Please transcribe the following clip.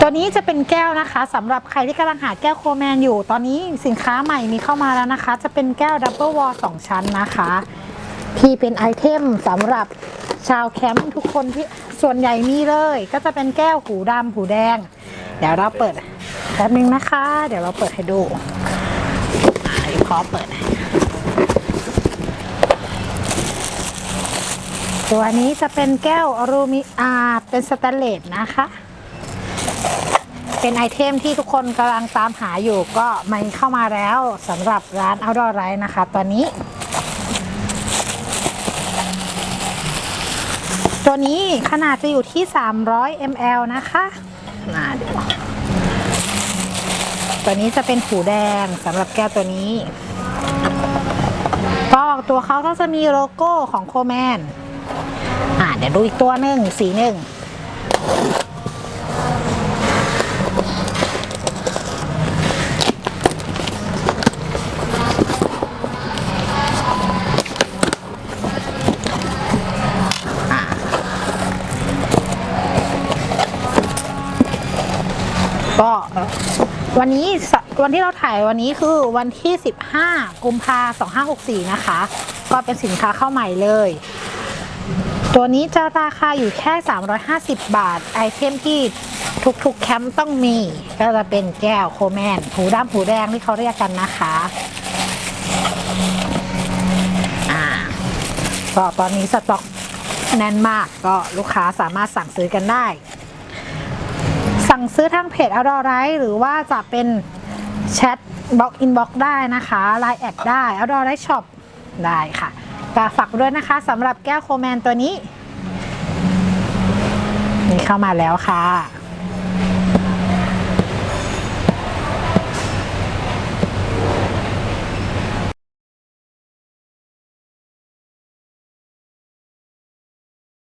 ตัวนี้จะเป็นแก้วนะคะสำหรับใครที่กำลังหาแก้วโคแมนอยู่ ตอนนี้สินค้าใหม่มีเข้ามาแล้วนะคะ จะเป็นแก้วดับเบิลวอลสองชั้นนะคะ ที่เป็นไอเทมสำหรับชาวแคมป์ทุกคนที่ส่วนใหญ่มีเลย ก็จะเป็นแก้วหูดำหูแดง เดี๋ยวเราเปิดแป๊บนึงนะคะ เดี๋ยวเราเปิดให้ดูอ่าเดี๋ยวขอเปิด ตัวนี้จะเป็นแก้วอลูมิอาเป็นสแตนเลสนะคะ เป็นไอเทมที่ทุกคนกำลังตามหาอยู่ก็มันเข้ามาแล้วสำหรับร้าน Outdoor r i นะคะ ตอนนี้ ตัวนี้ขนาดจะอยู่ที่ 300 ml นะคะมาดี๋ยวตัวนี้จะเป็นหูแดงสำหรับแก้วตัวนี้ก็ตัวเขาก็จะมีโลโก้ของโคแมน อ่าเดี๋ยวดูอีกตัวหนึ่งสีหนึ่ง ก็วันนี้วันที่เราถ่ายวันนี้คือวันที่ 15 กุมภา2564 นะคะ ก็เป็นสินค้าเข้าใหม่เลย ตัวนี้จะราคาอยู่แค่ 350 บาท ไอเทมที่ทุกๆ แคมป์ต้องมี ก็จะเป็นแก้วโคแมนหูดำหูแดงที่เขาเรียกกันนะคะอ่าก็ตอนนี้สต็อกแน่นมากก็ลูกค้าสามารถสั่งซื้อกันได้ สั่งซื้อทางเพจอดอร์ไรหรือว่าจะเป็นแชทบล็อกอินบ็อกได้นะคะไลน์แอดได้ Outdoor r i Shop ได้ค่ะก็ฝากด้วยนะคะสำหรับแก้วโคแมนตัวนี้ นี่เข้ามาแล้วค่ะ